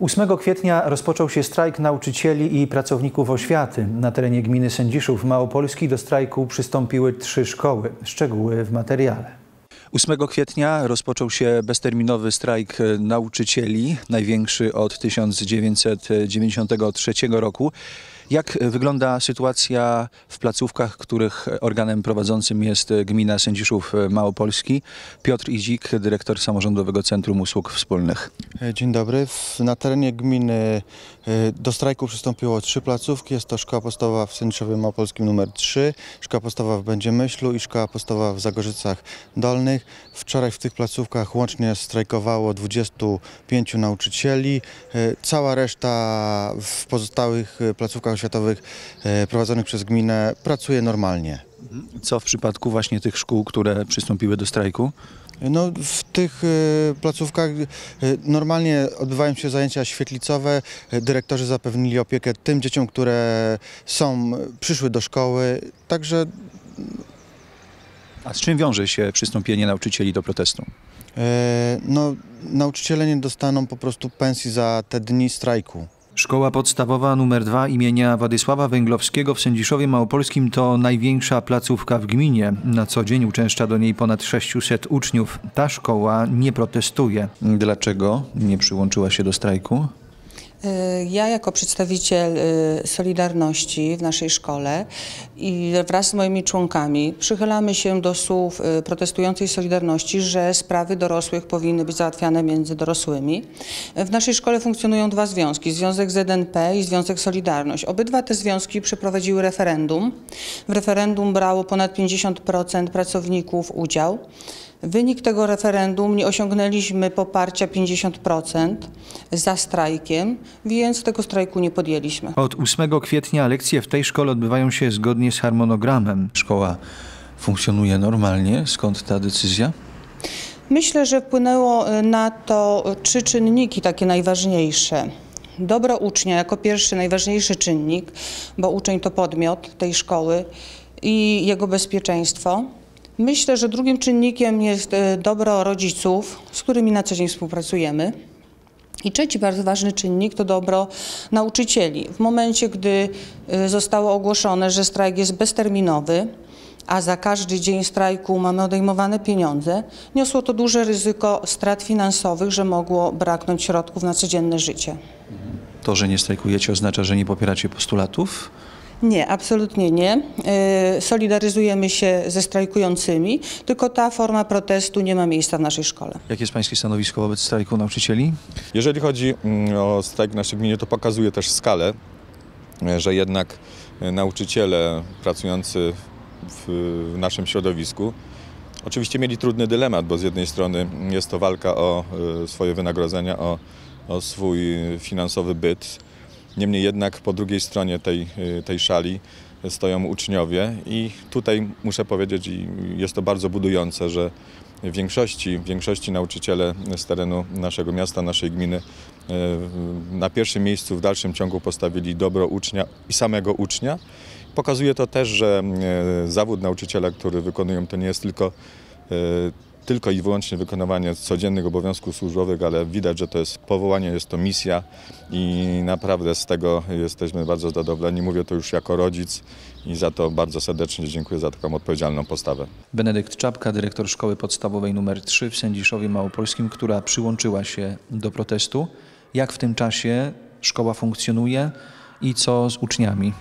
8 kwietnia rozpoczął się strajk nauczycieli i pracowników oświaty. Na terenie gminy Sędziszów Małopolski do strajku przystąpiły trzy szkoły. Szczegóły w materiale. 8 kwietnia rozpoczął się bezterminowy strajk nauczycieli, największy od 1993 roku. Jak wygląda sytuacja w placówkach, których organem prowadzącym jest gmina Sędziszów Małopolski? Piotr Idzik, dyrektor Samorządowego Centrum Usług Wspólnych. Dzień dobry. Na terenie gminy y, do strajku przystąpiło trzy placówki. Jest to Szkoła Podstawowa w Sędziszowie Małopolskim nr 3, Szkoła Podstawowa w Będziemyślu i Szkoła Podstawowa w Zagorzycach Dolnych. Wczoraj w tych placówkach łącznie strajkowało 25 nauczycieli. Y, Cała reszta w pozostałych placówkach oświatowych prowadzonych przez gminę pracuje normalnie. Co w przypadku właśnie tych szkół, które przystąpiły do strajku? No, w tych y, placówkach y, normalnie odbywają się zajęcia świetlicowe. Y, Dyrektorzy zapewnili opiekę tym dzieciom, które są, przyszły do szkoły. Także A z czym wiąże się przystąpienie nauczycieli do protestu? no, nauczyciele nie dostaną po prostu pensji za te dni strajku. Szkoła podstawowa nr 2 imienia Władysława Węglowskiego w Sędziszowie Małopolskim to największa placówka w gminie. Na co dzień uczęszcza do niej ponad 600 uczniów. Ta szkoła nie protestuje. Dlaczego nie przyłączyła się do strajku? Y, Ja jako przedstawiciel y, Solidarności w naszej szkole i wraz z moimi członkami przychylamy się do słów y, protestującej Solidarności, że sprawy dorosłych powinny być załatwiane między dorosłymi. W naszej szkole funkcjonują dwa związki, Związek ZNP i Związek Solidarność. Obydwa te związki przeprowadziły referendum. W referendum brało ponad 50% pracowników udział. Wynik tego referendum nie osiągnęliśmy poparcia 50% za strajkiem, więc tego strajku nie podjęliśmy. Od 8 kwietnia lekcje w tej szkole odbywają się zgodnie z harmonogramem. Szkoła funkcjonuje normalnie. Skąd ta decyzja? Myślę, że wpłynęło y, na to trzy czynniki takie najważniejsze. Dobro ucznia jako pierwszy najważniejszy czynnik, bo uczeń to podmiot tej szkoły i jego bezpieczeństwo. Myślę, że drugim czynnikiem jest y, dobro rodziców, z którymi na co dzień współpracujemy. I trzeci bardzo ważny czynnik to dobro nauczycieli. W momencie, gdy y, zostało ogłoszone, że strajk jest bezterminowy, a za każdy dzień strajku mamy odejmowane pieniądze, niosło to duże ryzyko strat finansowych, że mogło braknąć środków na codzienne życie. To, że nie strajkujecie oznacza, że nie popieracie postulatów? Nie, absolutnie nie. Y, Solidaryzujemy się ze strajkującymi, tylko ta forma protestu nie ma miejsca w naszej szkole. Jakie jest pańskie stanowisko wobec strajku nauczycieli? Jeżeli chodzi mm, o strajk w naszej gminie, to pokazuje też skalę, e, że jednak e, nauczyciele pracujący w, w naszym środowisku oczywiście mieli trudny dylemat, bo z jednej strony jest to walka o e, swoje wynagrodzenia, o, o swój finansowy byt. Niemniej jednak po drugiej stronie tej, e, tej szali stoją uczniowie i tutaj muszę powiedzieć, i jest to bardzo budujące, że w większości, w większości nauczyciele z terenu naszego miasta, naszej gminy e, na pierwszym miejscu w dalszym ciągu postawili dobro ucznia i samego ucznia. Pokazuje to też, że e, zawód nauczyciela, który wykonują, to nie jest tylko, tylko i wyłącznie wykonywanie codziennych obowiązków służbowych, ale widać, że to jest powołanie, jest to misja i naprawdę z tego jesteśmy bardzo zadowoleni. Mówię to już jako rodzic i za to bardzo serdecznie dziękuję za taką odpowiedzialną postawę. Benedykt Czapka, dyrektor szkoły podstawowej nr 3 w Sędziszowie Małopolskim, która przyłączyła się do protestu. Jak w tym czasie szkoła funkcjonuje i co z uczniami?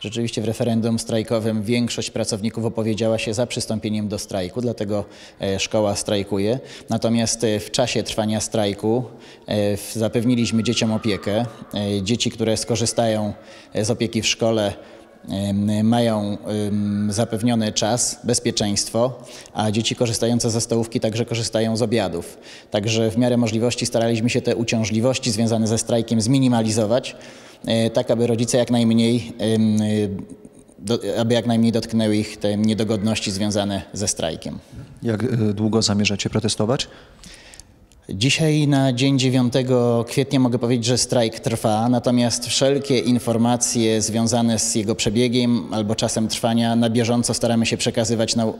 Rzeczywiście w referendum strajkowym większość pracowników opowiedziała się za przystąpieniem do strajku, dlatego e, szkoła strajkuje. Natomiast e, w czasie trwania strajku e, zapewniliśmy dzieciom opiekę. Dzieci, które skorzystają z opieki w szkole, mają zapewniony czas, bezpieczeństwo, a dzieci korzystające ze stołówki także korzystają z obiadów. Także w miarę możliwości staraliśmy się te uciążliwości związane ze strajkiem zminimalizować, tak aby rodzice jak najmniej, do, aby jak najmniej dotknęły ich te niedogodności związane ze strajkiem. Jak e, długo zamierzacie protestować? Dzisiaj na dzień 9 kwietnia mogę powiedzieć, że strajk trwa, natomiast wszelkie informacje związane z jego przebiegiem albo czasem trwania na bieżąco staramy się przekazywać nau-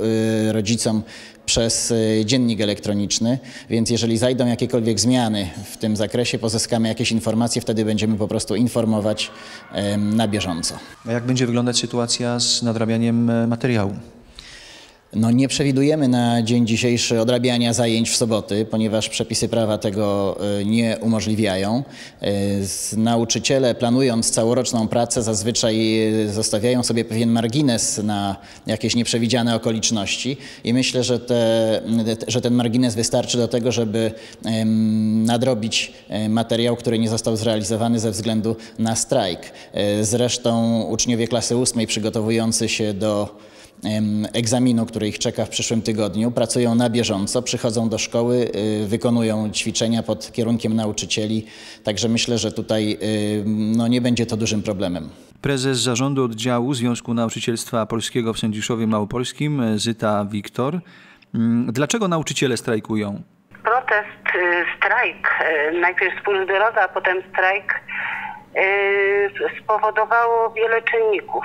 y, rodzicom przez y, dziennik elektroniczny, więc jeżeli zajdą jakiekolwiek zmiany w tym zakresie, pozyskamy jakieś informacje, wtedy będziemy po prostu informować em, na bieżąco. A jak będzie wyglądać sytuacja z nadrabianiem e, materiału? No nie przewidujemy na dzień dzisiejszy odrabiania zajęć w soboty, ponieważ przepisy prawa tego y, nie umożliwiają. Z- Nauczyciele planując całoroczną pracę zazwyczaj y, zostawiają sobie pewien margines na jakieś nieprzewidziane okoliczności i myślę, że, te, że ten margines wystarczy do tego, żeby nadrobić e, materiał, który nie został zrealizowany ze względu na strajk. E, Zresztą uczniowie klasy ósmej przygotowujący się do egzaminu, który ich czeka w przyszłym tygodniu. Pracują na bieżąco, przychodzą do szkoły, y, wykonują ćwiczenia pod kierunkiem nauczycieli. Także myślę, że tutaj y, no, nie będzie to dużym problemem. Prezes zarządu oddziału Związku Nauczycielstwa Polskiego w Sędziszowie Małopolskim, e, Zyta Wiktor. Mm, Dlaczego nauczyciele strajkują? protest, y, strajk, y, najpierw wspólny droga, a potem strajk, y, spowodowało wiele czynników.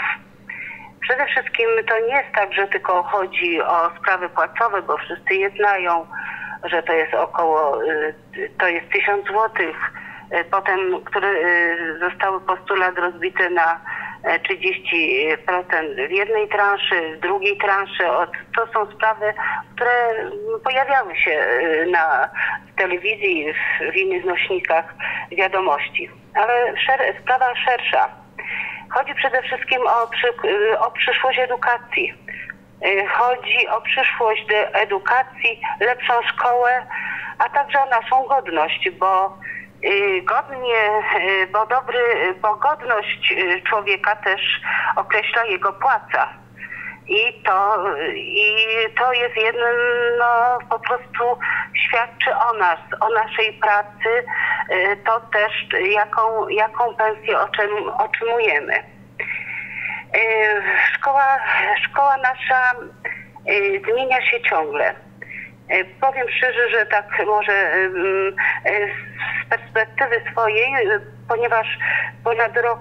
Przede wszystkim to nie jest tak, że tylko chodzi o sprawy płacowe, bo wszyscy je znają, że to jest około, y, to jest 1000 złotych, y, potem, które y, zostały postulat rozbite na e, 30% w jednej transzy, w drugiej transzy. To są sprawy, które pojawiały się na telewizji, w innych nośnikach wiadomości. Ale szer- sprawa szersza. Chodzi przede wszystkim o, o przyszłość edukacji. Y, Chodzi o przyszłość edukacji, lepszą szkołę, a także o naszą godność, bo y, godnie, y, bo dobry, bo godność człowieka też określa jego płaca. I to, I to jest jednym, no po prostu świadczy o nas, o naszej pracy, y, to też jaką, jaką pensję otrzymujemy. Y, Szkoła, szkoła nasza y, zmienia się ciągle. Powiem szczerze, że tak może z perspektywy swojej, ponieważ ponad rok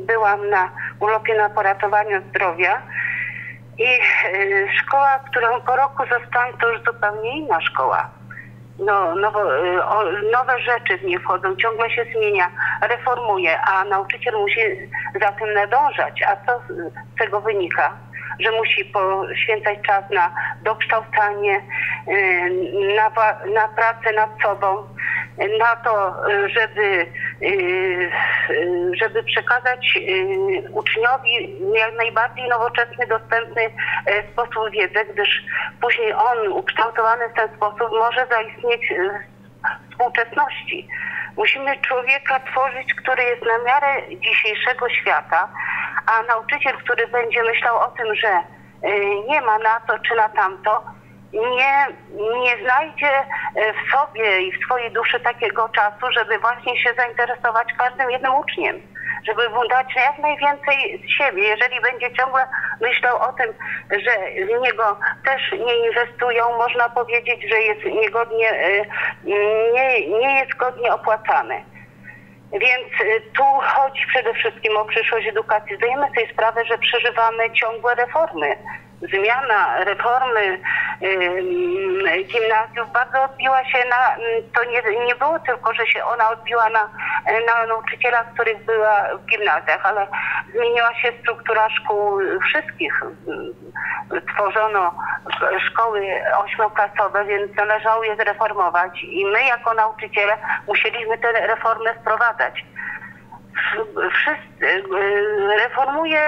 byłam na urlopie na poratowaniu zdrowia i y, szkoła, którą po roku zostałam, to już zupełnie inna szkoła. No, nowo, y, nowe rzeczy w nie wchodzą, ciągle się zmienia, reformuje, a nauczyciel musi za tym nadążać. A co z tego wynika? Że musi poświęcać czas na dokształcanie, y, na, na pracę nad sobą, na to, żeby, żeby przekazać y, uczniowi jak najbardziej nowoczesny, dostępny y, sposób wiedzy, gdyż później on ukształtowany w ten sposób może zaistnieć y, w współczesności. Musimy człowieka tworzyć, który jest na miarę dzisiejszego świata, a nauczyciel, który będzie myślał o tym, że y, nie ma na to czy na tamto, nie, nie znajdzie y, w sobie i w swojej duszy takiego czasu, żeby właśnie się zainteresować każdym jednym uczniem, żeby mu dać jak najwięcej z siebie. Jeżeli będzie ciągle myślał o tym, że w niego też nie inwestują, można powiedzieć, że jest niegodnie, y, nie, nie jest godnie opłacany. Więc y, tu chodzi przede wszystkim o przyszłość edukacji. Zdajemy sobie sprawę, że przeżywamy ciągłe reformy. Zmiana reformy gimnazjów bardzo odbiła się na, to nie, nie było tylko, że się ona odbiła na, na nauczycielach, których była w gimnazjach, ale zmieniła się struktura szkół wszystkich. Tworzono sz- szkoły ośmioklasowe, więc należało je zreformować i my jako nauczyciele musieliśmy te reformy wprowadzać wszyscy y, reformuje,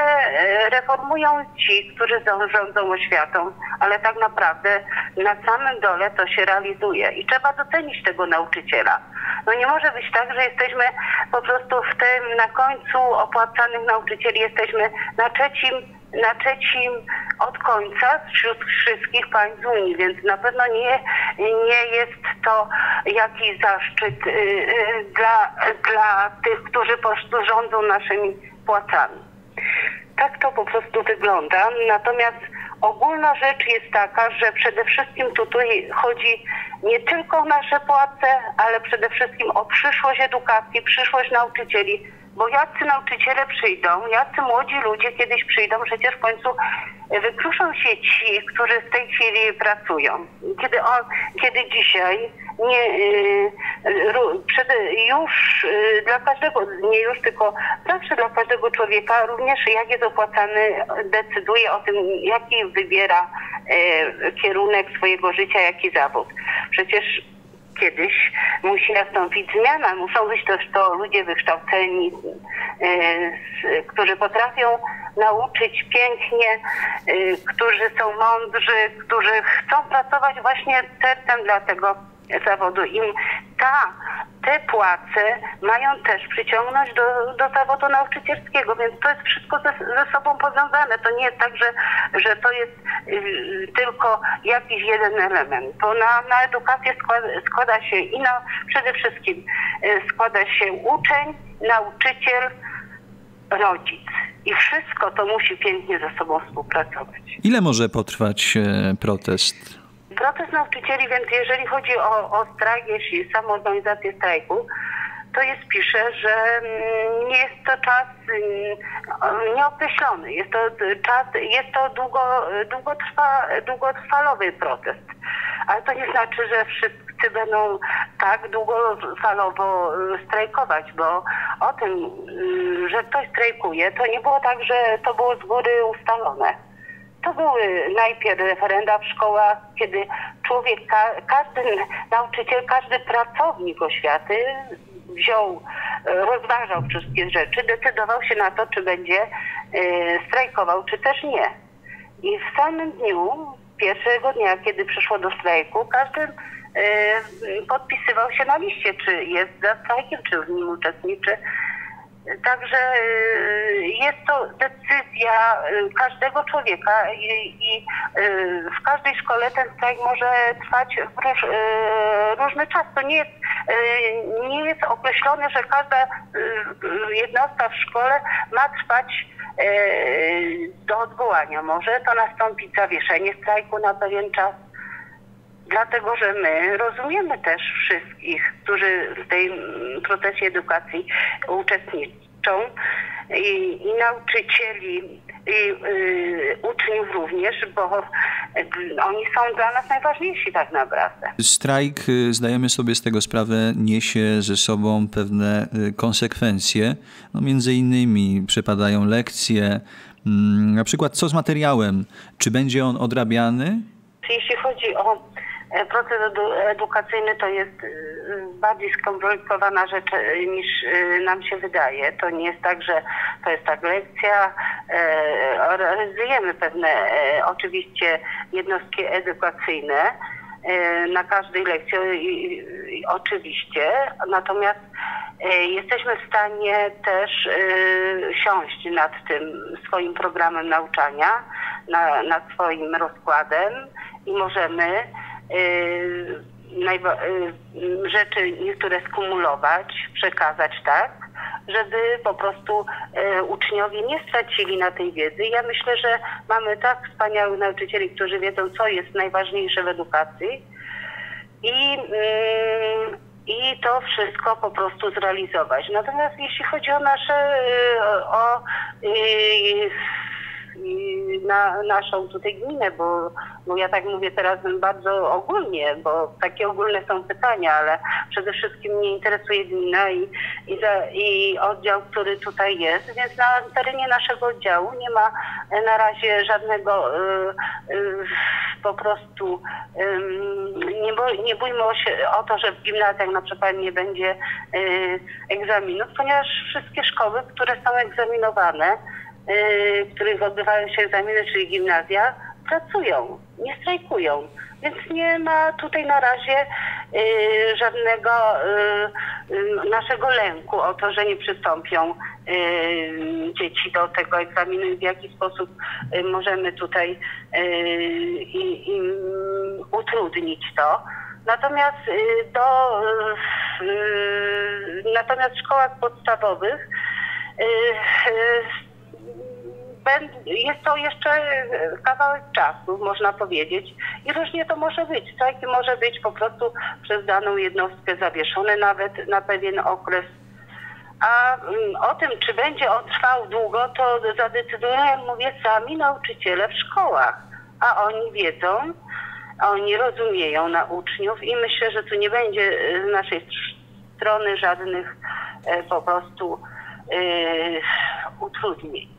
y, reformują ci, którzy rządzą oświatą, ale tak naprawdę na samym dole to się realizuje i trzeba docenić tego nauczyciela. No nie może być tak, że jesteśmy po prostu w tym na końcu opłacanych nauczycieli jesteśmy na trzecim, na trzecim od końca wśród wszystkich państw Unii, więc na pewno nie, nie jest to jakiś zaszczyt y, y, dla, dla tych, którzy po prostu rządzą naszymi płacami. Tak to po prostu wygląda. Natomiast ogólna rzecz jest taka, że przede wszystkim tutaj chodzi nie tylko o nasze płace, ale przede wszystkim o przyszłość edukacji, przyszłość nauczycieli, bo jacy nauczyciele przyjdą, jacy młodzi ludzie kiedyś przyjdą, przecież w końcu wykruszą się ci, którzy w tej chwili pracują. Kiedy, on, kiedy dzisiaj nie, ru- przed, już y, dla każdego, nie już tylko zawsze dla każdego człowieka, również jak jest opłacany, decyduje o tym, jaki wybiera kierunek swojego życia, jaki zawód. Przecież kiedyś musi nastąpić zmiana. Muszą być też to ludzie wykształceni, e, którzy potrafią nauczyć pięknie, e, którzy są mądrzy, którzy chcą pracować właśnie sercem dla tego zawodu. Im ta, te płace mają też przyciągnąć do, do zawodu nauczycielskiego, więc to jest wszystko ze, ze sobą powiązane. To nie jest tak, że, że to jest y, tylko jakiś jeden element, bo na, na edukację składa, składa się i na, przede wszystkim y, składa się uczeń, nauczyciel, rodzic. I wszystko to musi pięknie ze sobą współpracować. Ile może potrwać e, protest? Protest nauczycieli, więc jeżeli chodzi o, o strajk, jeśli samą organizację strajku, to jest pisze, że mm, nie jest to czas mm, nieokreślony. Jest to czas, jest to długo, długotrwa, długotrwalowy protest. Ale to nie znaczy, że wszyscy będą tak długofalowo y, strajkować, bo o tym, y, że ktoś strajkuje, to nie było tak, że to było z góry ustalone. To były najpierw referenda w szkołach, kiedy człowiek, ka- każdy nauczyciel, każdy pracownik oświaty wziął, e, rozważał wszystkie rzeczy, decydował się na to, czy będzie e, strajkował, czy też nie. I w samym dniu, pierwszego dnia, kiedy przyszło do strajku, każdy e, podpisywał się na liście, czy jest za strajkiem, czy w nim uczestniczy. Także y, jest to decyzja y, każdego człowieka i, i y, w każdej szkole ten strajk może trwać w róż, różny czas. To nie jest, nie jest określone, że każda jednostka w szkole ma trwać do odwołania. Może to nastąpić zawieszenie strajku na pewien czas. Dlatego, że my rozumiemy też wszystkich, którzy w tej mm, procesie edukacji uczestniczą i, i nauczycieli, i y, uczniów również, bo y, oni są dla nas najważniejsi tak naprawdę. Strajk, y, zdajemy sobie z tego sprawę, niesie ze sobą pewne y, konsekwencje. No, między innymi przepadają lekcje. Mm, Na przykład co z materiałem? Czy będzie on odrabiany? Jeśli chodzi o proces edu- edukacyjny, to jest y, bardziej skomplikowana rzecz y, niż y, nam się wydaje. To nie jest tak, że to jest tak lekcja. e, Realizujemy pewne e, oczywiście jednostki edukacyjne e, na każdej lekcji oczywiście, natomiast e, jesteśmy w stanie też e, siąść nad tym swoim programem nauczania, na, nad swoim rozkładem i możemy e, e, rzeczy niektóre skumulować, przekazać tak, żeby po prostu e, uczniowie nie stracili na tej wiedzy. Ja myślę, że mamy tak wspaniałych nauczycieli, którzy wiedzą, co jest najważniejsze w edukacji i, i to wszystko po prostu zrealizować. Natomiast jeśli chodzi o nasze, y, o y, y, na naszą tutaj gminę, bo, bo ja tak mówię teraz bardzo ogólnie, bo takie ogólne są pytania, ale przede wszystkim mnie interesuje gmina i, i, i oddział, który tutaj jest, więc na terenie naszego oddziału nie ma na razie żadnego y, y, po prostu ym, nie, boj, nie bójmy się, o to, że w gimnazjach na przykład nie będzie y, egzaminów, ponieważ wszystkie szkoły, które są egzaminowane, y, w których odbywają się egzaminy, czyli gimnazja, pracują, nie strajkują. Więc nie ma tutaj na razie y, żadnego y, y, naszego lęku o to, że nie przystąpią y, dzieci do tego egzaminu i w jaki sposób y, możemy tutaj y, im utrudnić to. Natomiast y, do, y, y, natomiast w szkołach podstawowych y, y, jest to jeszcze kawałek czasu, można powiedzieć. I różnie to może być. Strajk może być po prostu przez daną jednostkę zawieszony nawet na pewien okres. A mm, o tym, czy będzie on trwał długo, to zadecydują, mówię, sami nauczyciele w szkołach. A oni wiedzą, oni rozumieją na uczniów i myślę, że tu nie będzie e, z naszej str- strony żadnych e, po prostu e, utrudnień.